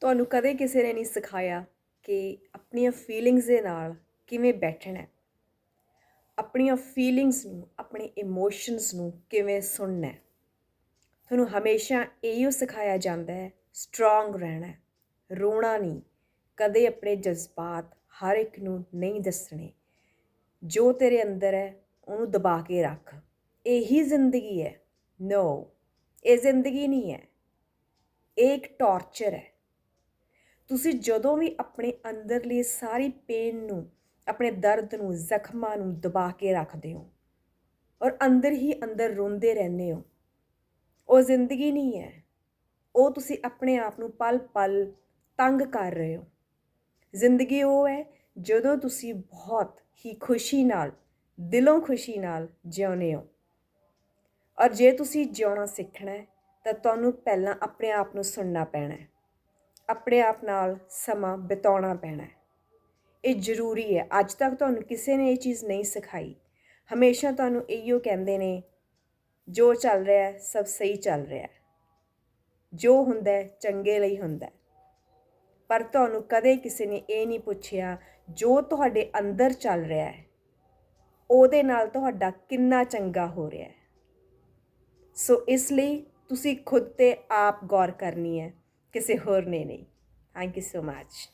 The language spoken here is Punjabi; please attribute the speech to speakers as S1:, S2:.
S1: ਤੁਹਾਨੂੰ ਕਦੇ ਕਿਸੇ ਨੇ ਨਹੀਂ ਸਿਖਾਇਆ ਕਿ ਆਪਣੀਆਂ ਫੀਲਿੰਗਸ ਦੇ ਨਾਲ ਕਿਵੇਂ ਬੈਠਣਾ ਹੈ? ਆਪਣੀਆਂ ਫੀਲਿੰਗਸ ਨੂੰ, ਆਪਣੇ ਇਮੋਸ਼ਨਸ ਨੂੰ ਕਿਵੇਂ ਸੁਣਨਾ ਹੈ? ਤੁਹਾਨੂੰ ਹਮੇਸ਼ਾ ਇਹੋ ਸਿਖਾਇਆ ਜਾਂਦਾ ਹੈ ਸਟਰੋਂਗ ਰਹਿਣਾ ਰੋਣਾ ਨਹੀਂ, ਕਦੇ ਆਪਣੇ ਜਜ਼ਬਾਤ ਹਰ ਇੱਕ ਨੂੰ ਨਹੀਂ ਦੱਸਣੇ, ਜੋ ਤੇਰੇ ਅੰਦਰ ਹੈ, ਉਹਨੂੰ ਦਬਾ ਕੇ ਰੱਖ। ਇਹੀ ਜ਼ਿੰਦਗੀ ਹੈ। ਨੋ ਇਹ ਜ਼ਿੰਦਗੀ ਨਹੀਂ ਹੈ। ਇਹ ਇੱਕ ਟੌਰਚਰ ਹੈ। ਤੁਸੀਂ ਜਦੋਂ ਵੀ ਆਪਣੇ ਅੰਦਰਲੀ ਸਾਰੀ ਪੇਨ ਨੂੰ, ਆਪਣੇ ਦਰਦ ਨੂੰ, ਜ਼ਖਮਾਂ ਨੂੰ ਦਬਾ ਕੇ ਰੱਖਦੇ ਹੋ ਔਰ ਅੰਦਰ ਹੀ ਅੰਦਰ ਰੋਂਦੇ ਰਹਿੰਦੇ ਹੋ, ਉਹ ਜ਼ਿੰਦਗੀ ਨਹੀਂ ਹੈ। ਉਹ ਤੁਸੀਂ ਆਪਣੇ ਆਪ ਨੂੰ ਪਲ ਪਲ ਤੰਗ ਕਰ ਰਹੇ ਹੋ। ਜ਼ਿੰਦਗੀ ਉਹ ਹੈ ਜਦੋਂ ਤੁਸੀਂ ਬਹੁਤ ਹੀ ਖੁਸ਼ੀ ਨਾਲ, ਦਿਲੋਂ ਖੁਸ਼ੀ ਨਾਲ ਜਿਉਂਦੇ ਹੋ। ਔਰ ਜੇ ਤੁਸੀਂ ਜਿਉਣਾ ਸਿੱਖਣਾ ਹੈ, ਤਾਂ ਤੁਹਾਨੂੰ ਪਹਿਲਾਂ ਆਪਣੇ ਆਪ ਨੂੰ ਸੁਣਨਾ ਪੈਣਾ ਹੈ। ਆਪਣੇ ਆਪ ਨਾਲ ਸਮਾਂ ਬਿਤਾਉਣਾ ਪੈਣਾ ਹੈ। ਇਹ ਜ਼ਰੂਰੀ ਹੈ। ਅੱਜ ਤੱਕ ਤੁਹਾਨੂੰ ਕਿਸੇ ਨੇ ਇਹ ਚੀਜ਼ ਨਹੀਂ ਸਿਖਾਈ। ਹਮੇਸ਼ਾ ਤੁਹਾਨੂੰ ਇਹੋ ਕਹਿੰਦੇ ਨੇ, ਜੋ ਚੱਲ ਰਿਹਾ ਹੈ, ਸਭ ਸਹੀ ਚੱਲ ਰਿਹਾ ਹੈ। ਜੋ ਹੁੰਦਾ ਹੈ, ਚੰਗੇ ਲਈ ਹੁੰਦਾ ਹੈ। ਪਰ ਤੁਹਾਨੂੰ ਕਦੇ ਕਿਸੇ ਨੇ ਇਹ ਨਹੀਂ ਪੁੱਛਿਆ, ਜੋ ਤੁਹਾਡੇ ਅੰਦਰ ਚੱਲ ਰਿਹਾ ਹੈ, ਉਹਦੇ ਨਾਲ ਤੁਹਾਡਾ ਕਿੰਨਾ ਚੰਗਾ ਹੋ ਰਿਹਾ ਹੈ। ਸੋ ਇਸ ਲਈ ਤੁਸੀਂ ਖੁਦ ਤੇ ਆਪ ਗੌਰ ਕਰਨੀ ਹੈ। ਕਿਸੇ ਹੋਰ ਨੇ ਨਹੀਂ। Thank you so much